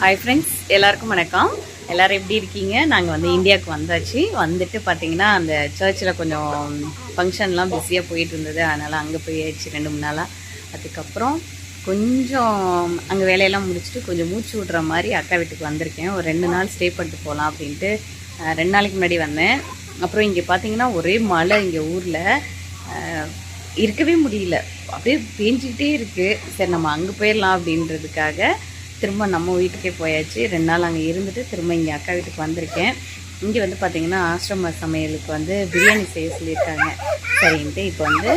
Hi friends எல்லாருக்கும் வணக்கம். எல்லோரும் எப்படி இருக்கீங்க? நாங்கள் வந்து இந்தியாவுக்கு வந்தாச்சு. வந்துட்டு பார்த்தீங்கன்னா அந்த சர்ச்சில் கொஞ்சம் ஃபங்க்ஷன்லாம் பிஸியாக போயிட்டு இருந்தது. அதனால் அங்கே போயாச்சு ரெண்டு மூணு நாளாக அதுக்கப்புறம் கொஞ்சம் அங்கே வேலையெல்லாம் முடிச்சுட்டு கொஞ்சம் மூச்சு விட்ற மாதிரி அக்கா வீட்டுக்கு வந்திருக்கேன். ஒரு ரெண்டு நாள் ஸ்டே பண்ணிட்டு போகலாம் அப்படின்ட்டு ரெண்டு நாளைக்கு முன்னாடி வந்தேன். அப்புறம் இங்கே பார்த்தீங்கன்னா ஒரே மழை இங்கே ஊரில். இருக்கவே முடியல. அப்படியே பேஞ்சிக்கிட்டே இருக்குது சரி நம்ம அங்கே போயிடலாம் அப்படின்றதுக்காக திரும்ப நம்ம வீட்டுக்கே போயாச்சு. ரெண்டு நாள் அங்கே இருந்துட்டு திரும்ப இங்கே அக்கா வீட்டுக்கு வந்திருக்கேன். இங்கே வந்து பார்த்திங்கன்னா ஆசிரம சமையலுக்கு வந்து பிரியாணி செய்ய சொல்லியிருக்காங்க. சரின்ட்டு இப்போ வந்து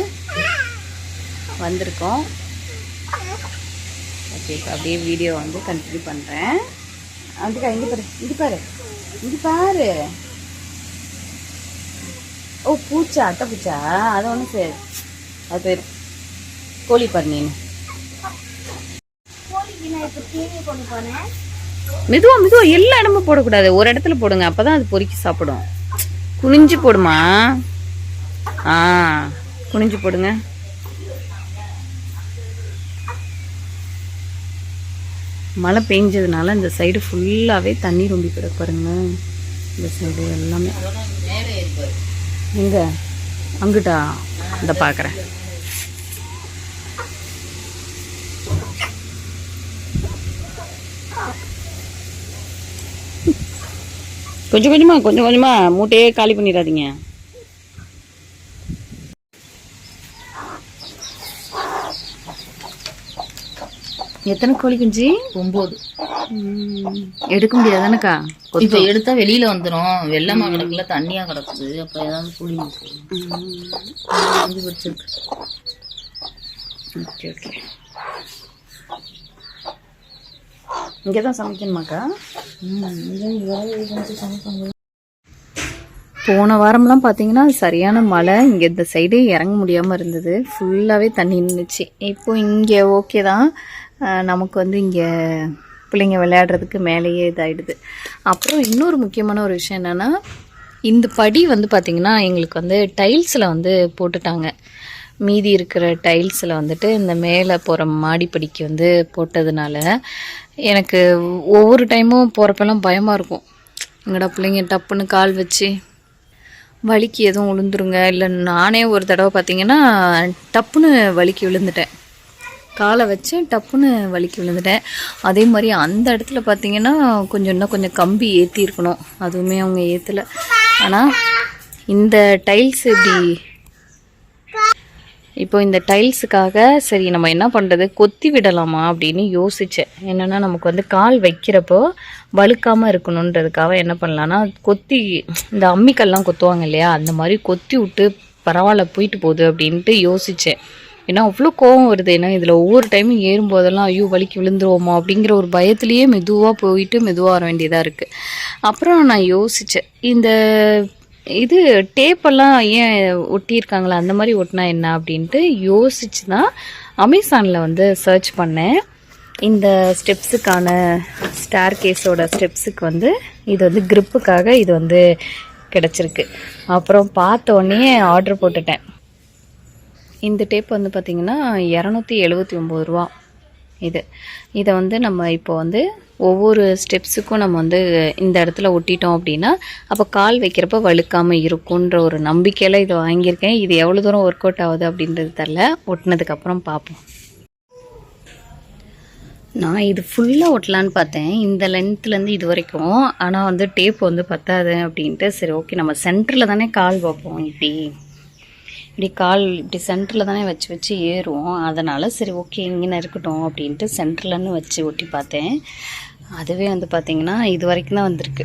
வந்திருக்கோம். ஓகே இப்போ அப்படியே வீடியோ வந்து கண்டினியூ பண்ணுறேன் அதுக்கா இங்கே பாரு இங்கே பாரு இங்கே பாரு. ஓ பூச்சா அட்டை பூச்சா? அது ஒன்றும் சரி அது பேர் கோழி பன்னீன் மெதுவா மெதுவா எல்லா இடமும் போடக்கூடாது. ஒரு இடத்துல போடுங்க. அப்பதான் அது பொறுக்கி சாப்பிடும். குனிஞ்சு போடுமா? ஆ குனிஞ்சு போடுங்க. மழை பெஞ்சதுனால இந்த சைடு ஃபுல்லாகவே தண்ணி ரொம்பி கிடக்கு பாருங்க. இந்த சைடு எல்லாமே. எங்க? அங்கிட்டா? இந்த பார்க்குறேன் கொஞ்சம் கொஞ்சமா கொஞ்சம் கொஞ்சமா. மூட்டையே காலி பண்ணிடாதீங்க. எத்தனை கோழி குஞ்சு? ஒன்பது ம், எடுக்க முடியாதானக்கா? இப்ப எடுத்தா வெளியில வந்துரும். வெள்ளமா கிடக்குல தண்ணியா கிடக்குது. அப்ப ஏதாவது புளி வந்து ஓகே ஓகே. இங்கே தான் சமைக்கணுமாக்கா? போன வாரம்லாம் பார்த்தீங்கன்னா சரியான மழை. இங்கே இந்த சைடே இறங்க முடியாமல் இருந்தது. ஃபுல்லாகவே தண்ணி நின்றுச்சு இப்போ இங்கே ஓகே தான். நமக்கு வந்து இங்கே பிள்ளைங்க விளையாடுறதுக்கு மேலேயே இதாகிடுது அப்புறம் இன்னொரு முக்கியமான ஒரு விஷயம் என்னென்னா இந்த படி வந்து பார்த்திங்கன்னா எங்களுக்கு வந்து டைல்ஸில் வந்து போட்டுட்டாங்க. மீதி இருக்கிற டைல்ஸில் வந்துட்டு இந்த மேலே போகிற மாடிப்படிக்கு வந்து போட்டதுனால எனக்கு ஒவ்வொரு டைமும் போகிறப்பெல்லாம் பயமாக இருக்கும். எங்கடா பிள்ளைங்க டப்புன்னு கால் வச்சு வலிக்கு எதுவும் விழுந்துருங்க இல்லை நானே ஒரு தடவை பார்த்தீங்கன்னா டப்புன்னு வலிக்கு விழுந்துட்டேன். காலை வச்சு டப்புன்னு வலிக்கு விழுந்துட்டேன். அதே மாதிரி அந்த இடத்துல பார்த்தீங்கன்னா கொஞ்சம் இன்னும் கொஞ்சம் கம்பி ஏற்றிருக்கணும் அதுவுமே அவங்க ஏற்றலை ஆனால் இந்த டைல்ஸ் இப்படி இப்போ இந்த டைல்ஸுக்காக சரி நம்ம என்ன பண்ணுறது கொத்தி விடலாமா அப்படின்னு யோசித்தேன் என்னென்னா நமக்கு வந்து கால் வைக்கிறப்போ வழுக்காமல் இருக்கணுன்றதுக்காக என்ன பண்ணலான்னா கொத்தி இந்த அம்மிக்கல்லாம் கொத்துவாங்க இல்லையா? அந்த மாதிரி கொத்தி விட்டு பரவாயில்ல போயிட்டு போகுது அப்படின்ட்டு யோசித்தேன் ஏன்னா அவ்வளோ கோவம் வருது. ஏன்னா இதில் ஒவ்வொரு டைமும் ஏறும்போதெல்லாம் ஐயோ வலிக்கு விழுந்துருவோமா அப்படிங்கிற ஒரு பயத்துலேயே மெதுவாக போயிட்டு மெதுவாக வர வேண்டியதாக இருக்குது அப்புறம் நான் யோசித்தேன் இந்த இது டேப்பெல்லாம் ஏன் ஒட்டியிருக்காங்களா? அந்த மாதிரி ஒட்டினா என்ன அப்படின்ட்டு யோசிச்சு தான் அமேசானில் வந்து சர்ச் பண்ணேன். இந்த ஸ்டெப்ஸுக்கான ஸ்டார் கேஸோட ஸ்டெப்ஸுக்கு வந்து இது வந்து க்ரிப்புக்காக இது வந்து கிடச்சிருக்கு. அப்புறம் பார்த்த உடனே ஆர்டர் போட்டுட்டேன். இந்த டேப் வந்து பார்த்திங்கன்னா இரநூத்தி எழுபத்தி ஒம்பது ரூபா. இது. இதை வந்து நம்ம இப்போ வந்து ஒவ்வொரு ஸ்டெப்ஸுக்கும் நம்ம வந்து இந்த இடத்துல ஒட்டிட்டோம் அப்படின்னா அப்போ கால் வைக்கிறப்ப வழுக்காமல் இருக்குன்ற ஒரு நம்பிக்கையில் இதை வாங்கியிருக்கேன். இது எவ்வளோ தூரம் ஒர்க் அவுட் ஆகுது அப்படின்றது தெரில ஒட்டினதுக்கப்புறம் பார்ப்போம். நான் இது ஃபுல்லாக ஒட்டலான்னு பார்த்தேன். இந்த லென்த்துலேருந்து இது வரைக்கும். ஆனால் வந்து டேப் வந்து பத்தாது அப்படின்ட்டு சரி ஓகே நம்ம சென்டரில் தானே கால் வைப்போம் இப்படி. இப்படி கால் இப்படி சென்டரில் தானே வச்சு வச்சு ஏறும் அதனால் சரி ஓகே இங்கே இருக்கட்டும் அப்படின்ட்டு சென்டர்லன்னு வச்சு ஒட்டி பார்த்தேன். அதுவே வந்து பார்த்திங்கன்னா இது வரைக்கும் தான் வந்திருக்கு.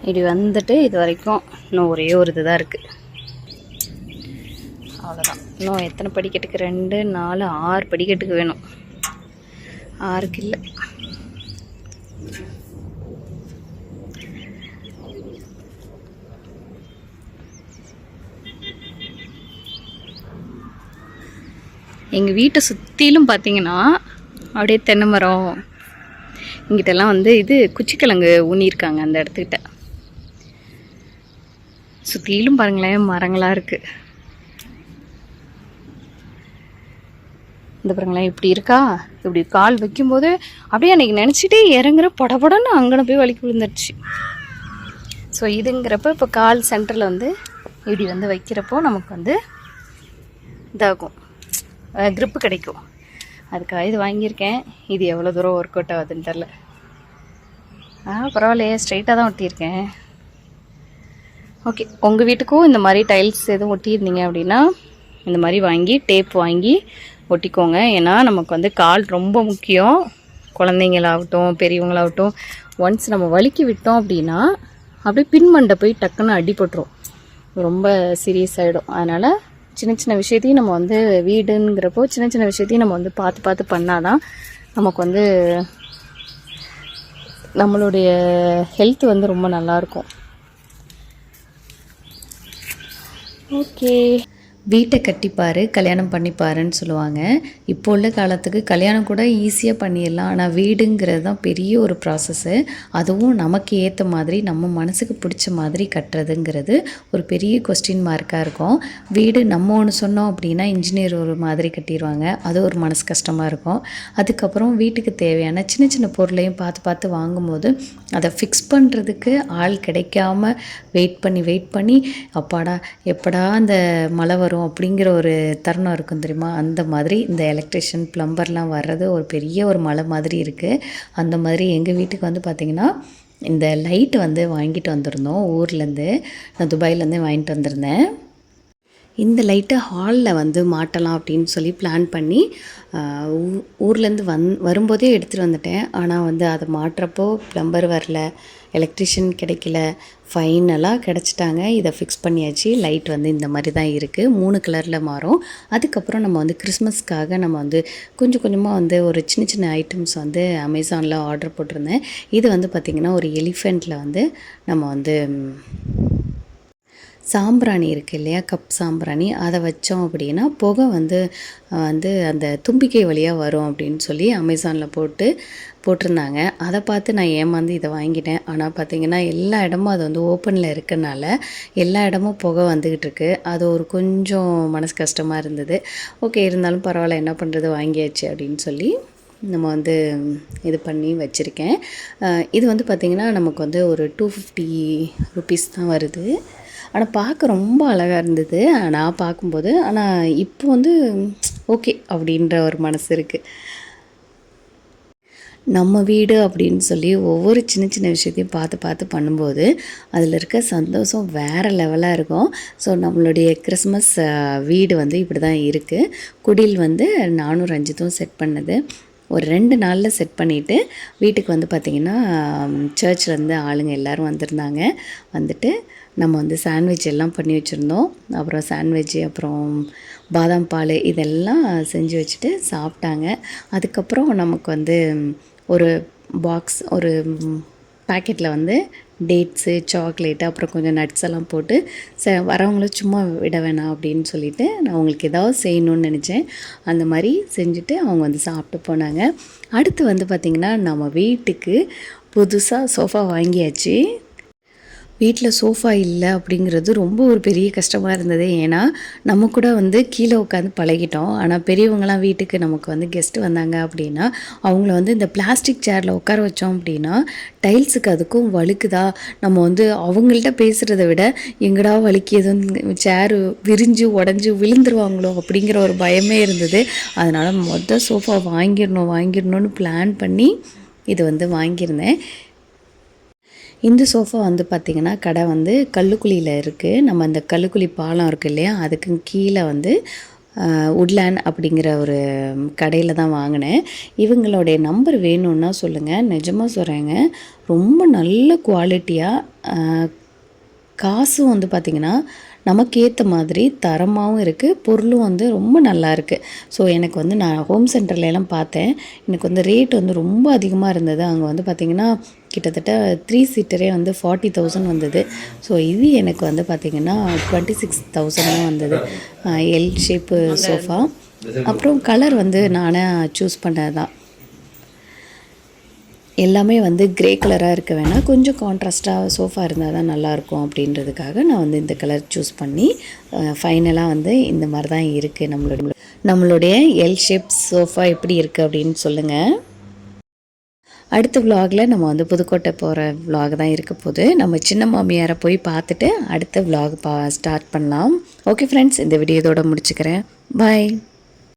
இப்படி வந்துட்டு இது வரைக்கும் இன்னும் ஒரே ஒரு இது தான் இருக்குது அவ்வளோதான் இன்னும் எத்தனை படிக்கட்டுக்கு? ரெண்டு நாலு ஆறு படிக்கட்டுக்கு வேணும். ஆறுக்கு இல்லை. எங்கள் வீட்டை சுற்றிலும் பார்த்தீங்கன்னா அப்படியே தென்னை மரம் இங்கிட்டெல்லாம் வந்து இது குச்சிக்கிழங்கு ஊனியிருக்காங்க அந்த இடத்துக்கிட்ட. சுற்றிலும் பாருங்களேன் மரங்களாக இருக்குது இந்த பாருங்களேன் இப்படி இருக்கா? இப்படி கால் வைக்கும்போது அப்படியே அன்றைக்கி நினச்சிட்டே இறங்குற படபடன்னு அங்கன போய் வலிக்கு விழுந்துருச்சு. ஸோ இதுங்கிறப்ப இப்போ கால் சென்டரில் வந்து இப்படி வந்து வைக்கிறப்போ நமக்கு வந்து இதாகும். க்ரிப்பு கிடைக்கும். அதுக்காக இது வாங்கியிருக்கேன். இது எவ்வளோ தூரம் ஒர்க் அவுட் ஆகுதுன்னு தெரில ஆ பரவாயில்லையே. ஸ்ட்ரைட்டாக தான் ஒட்டியிருக்கேன். ஓகே உங்கள் வீட்டுக்கும் இந்த மாதிரி டைல்ஸ் எதுவும் ஒட்டியிருந்தீங்க அப்படின்னா இந்த மாதிரி வாங்கி டேப் வாங்கி ஒட்டிக்கோங்க. ஏன்னா நமக்கு வந்து கால் ரொம்ப முக்கியம். குழந்தைங்களாகட்டும் பெரியவங்களாகட்டும். ஒன்ஸ் நம்ம வலிக்கி விட்டோம் அப்படின்னா அப்படியே பின்மண்டை போய் டக்குன்னு அடிபட்டுரும் ரொம்ப சீரியஸ் ஆகிடும் அதனால் சின்ன சின்ன விஷயத்தையும் நம்ம வந்து வீடுங்கிறப்போ சின்ன சின்ன விஷயத்தையும் நம்ம வந்து பார்த்து பார்த்து பண்ணாதான் நமக்கு வந்து நம்மளுடைய ஹெல்த் வந்து ரொம்ப நல்லாயிருக்கும் ஓகே வீட்டை கட்டிப்பாரு கல்யாணம் பண்ணிப்பாருன்னு சொல்லுவாங்க. இப்போ உள்ள காலத்துக்கு கல்யாணம் கூட ஈஸியாக பண்ணிடலாம். ஆனால் வீடுங்கிறது தான் பெரிய ஒரு ப்ராசஸ்ஸு அதுவும் நமக்கு ஏற்ற மாதிரி நம்ம மனசுக்கு பிடிச்ச மாதிரி கட்டுறதுங்கிறது ஒரு பெரிய கொஸ்டின் மார்க்காக இருக்கும். வீடு நம்ம ஒன்று சொன்னோம் அப்படின்னா இன்ஜினியர் ஒரு மாதிரி கட்டிடுவாங்க. அது ஒரு மனசு கஷ்டமாக இருக்கும். அதுக்கப்புறம் வீட்டுக்கு தேவையான சின்ன சின்ன பொருளையும் பார்த்து பார்த்து வாங்கும்போது அதை ஃபிக்ஸ் பண்ணுறதுக்கு ஆள் கிடைக்காம வெயிட் பண்ணி வெயிட் பண்ணி அப்பாடா எப்படா அந்த மழை வரும்? அப்படிங்கிற ஒரு தருணம் இருக்கும் தெரியுமா? அந்த மாதிரி இந்த எலக்ட்ரிஷியன் ப்ளம்பர்லாம் வர்றது ஒரு பெரிய ஒரு மலை மாதிரி இருக்குது அந்த மாதிரி எங்கள் வீட்டுக்கு வந்து பார்த்திங்கன்னா இந்த லைட் வந்து வாங்கிட்டு வந்திருந்தோம். ஊர்லேருந்து நான் துபாயிலேருந்து வாங்கிட்டு வந்திருந்தேன். இந்த லைட்டை ஹாலில் வந்து மாட்டலாம் அப்படின்னு சொல்லி பிளான் பண்ணி ஊ- ஊர்லேருந்து வந் வரும்போதே எடுத்துகிட்டு வந்துட்டேன். ஆனால் வந்து அதை மாட்டுறப்போ ப்ளம்பர் வரல. எலக்ட்ரிஷியன் கிடைக்கல. ஃபைனலாக கிடச்சிட்டாங்க. இதை ஃபிக்ஸ் பண்ணியாச்சு. லைட் வந்து இந்த மாதிரி தான் இருக்குது மூணு கலரில் மாறும். அதுக்கப்புறம் நம்ம வந்து கிறிஸ்மஸ்க்காக நம்ம வந்து கொஞ்சம் கொஞ்சமாக வந்து ஒரு சின்ன சின்ன ஐட்டம்ஸ் வந்து அமேசானில் ஆர்டர் போட்டிருந்தேன். இது வந்து பார்த்திங்கன்னா ஒரு எலிஃபெண்ட்டில் வந்து நம்ம வந்து சாம்பிராணி இருக்குது இல்லையா? கப் சாம்பிராணி. அதை வச்சோம் அப்படின்னா புகை வந்து வந்து அந்த தும்பிக்கை வழியாக வரும் அப்படின்னு சொல்லி அமேசானில் போட்டு போட்டிருந்தாங்க. அதை பார்த்து நான் ஏமாந்து இதை வாங்கிட்டேன். ஆனால் பார்த்தீங்கன்னா எல்லா இடமும் அது வந்து ஓப்பனில் இருக்கனால எல்லா இடமும் புகை வந்துக்கிட்டு இருக்கு. அது ஒரு கொஞ்சம் மனசு கஷ்டமாக இருந்தது. ஓகே இருந்தாலும் பரவாயில்ல என்ன பண்ணுறது வாங்கியாச்சு அப்படின்னு சொல்லி நம்ம வந்து இது பண்ணி வச்சுருக்கேன். இது வந்து பார்த்திங்கன்னா நமக்கு வந்து ஒரு டூ ஃபிஃப்டி ருபீஸ் தான் வருது. ஆனால் பார்க்க ரொம்ப அழகாக இருந்தது. நான் பார்க்கும்போது. ஆனால் இப்போ வந்து ஓகே அப்படின்ற ஒரு மனசு இருக்குது நம்ம வீடு அப்படின்னு சொல்லி ஒவ்வொரு சின்ன சின்ன விஷயத்தையும் பார்த்து பார்த்து பண்ணும்போது அதில் இருக்க சந்தோஷம் வேறு லெவலாக இருக்கும். ஸோ நம்மளுடைய கிறிஸ்மஸ் வீடு வந்து இப்படி தான் இருக்குது குடில் வந்து நானும் ரஞ்சித்தும் செட் பண்ணது. ஒரு ரெண்டு நாளில் செட் பண்ணிவிட்டு வீட்டுக்கு வந்து பார்த்திங்கன்னா சர்ச்லேருந்து ஆளுங்க எல்லோரும் வந்திருந்தாங்க. வந்துட்டு நம்ம வந்து சாண்ட்விச் எல்லாம் பண்ணி வச்சுருந்தோம். அப்புறம் சாண்ட்விட்ச் அப்புறம் பாதாம் பால் இதெல்லாம் செஞ்சு வச்சுட்டு சாப்பிட்டாங்க. அதுக்கப்புறம் நமக்கு வந்து ஒரு பாக்ஸ் ஒரு பேக்கெட்டில் வந்து டேட்ஸு சாக்லேட்டு அப்புறம் கொஞ்சம் நட்ஸ் எல்லாம் போட்டு ச வரவங்கள சும்மா விட வேணாம் அப்படின்னு சொல்லிட்டு நான் அவங்களுக்கு ஏதாவது செய்யணும்னு நினச்சேன். அந்த மாதிரி செஞ்சுட்டு அவங்க வந்து சாப்பிட்டு போனாங்க. அடுத்து வந்து பார்த்திங்கன்னா நம்ம வீட்டுக்கு புதுசாக சோஃபா வாங்கியாச்சு. வீட்டில் சோஃபா இல்லை அப்படிங்கிறது ரொம்ப ஒரு பெரிய கஷ்டமாக இருந்தது. ஏன்னா நம்ம கூட வந்து கீழே உட்காந்து பழகிட்டோம். ஆனால் பெரியவங்களாம் வீட்டுக்கு நமக்கு வந்து கெஸ்ட்டு வந்தாங்க அப்படின்னா அவங்கள வந்து இந்த பிளாஸ்டிக் சேரில் உட்கார வச்சோம் அப்படின்னா டைல்ஸுக்கு அதுக்கும் வழுக்குதா? நம்ம வந்து அவங்கள்ட்ட பேசுகிறத விட எங்கடா வலிக்கியதுன்னு சேரு விரிஞ்சு உடஞ்சி விழுந்துருவாங்களோ அப்படிங்கிற ஒரு பயமே இருந்தது. அதனால் மொதல் சோஃபா வாங்கிடணும் வாங்கிடணும்னு பிளான் பண்ணி இது வந்து வாங்கியிருந்தேன். இந்த சோஃபா வந்து பார்த்திங்கன்னா கடை வந்து கல்லுக்குழியில் இருக்குது நம்ம அந்த கல்லுக்குழி பாலம் இருக்குது இல்லையா? அதுக்கு கீழே வந்து உட்லேண்ட் அப்படிங்கிற ஒரு கடையில் தான் வாங்கினேன். இவங்களுடைய நம்பர் வேணும்னா சொல்லுங்கள் நிஜமாக சொல்கிறேங்க ரொம்ப நல்ல குவாலிட்டியாக காசும் வந்து பார்த்திங்கன்னா நமக்கு ஏற்ற மாதிரி தரமாகவும் இருக்குது பொருளும் வந்து ரொம்ப நல்லா இருக்குது ஸோ எனக்கு வந்து நான் ஹோம் சென்டர்ல எல்லாம் பார்த்தேன். எனக்கு வந்து ரேட் வந்து ரொம்ப அதிகமாக இருந்தது. அங்கே வந்து பார்த்திங்கன்னா கிட்டத்தட்ட த்ரீ சீட்டரே வந்து ஃபார்ட்டி தௌசண்ட் வந்தது. ஸோ இது எனக்கு வந்து பார்த்திங்கன்னா டுவெண்ட்டி சிக்ஸ் தௌசண்ட் வந்தது. எல் ஷேப்பு சோஃபா அப்புறம் கலர் வந்து நானே சூஸ் பண்ணது தான் எல்லாமே வந்து கிரே கலராக இருக்க வேணாம். கொஞ்சம் கான்ட்ராஸ்ட்டாக சோஃபா இருந்தால் தான் நல்லாயிருக்கும் அப்படின்றதுக்காக நான் வந்து இந்த கலர் சூஸ் பண்ணி ஃபைனலாக வந்து இந்த மாதிரி தான் இருக்குது நம்மளுடைய நம்மளுடைய எல் ஷேப் சோஃபா எப்படி இருக்குது அப்படின்னு சொல்லுங்கள் அடுத்த விலாகில் நம்ம வந்து புதுக்கோட்டை போகிற விலாக் தான் இருக்க போது நம்ம சின்ன மாமியாரை போய் பார்த்துட்டு அடுத்த விலாக் பா ஸ்டார்ட் பண்ணலாம். ஓகே ஃப்ரெண்ட்ஸ் இந்த வீடியோ இதோட முடிச்சுக்கிறேன். பாய்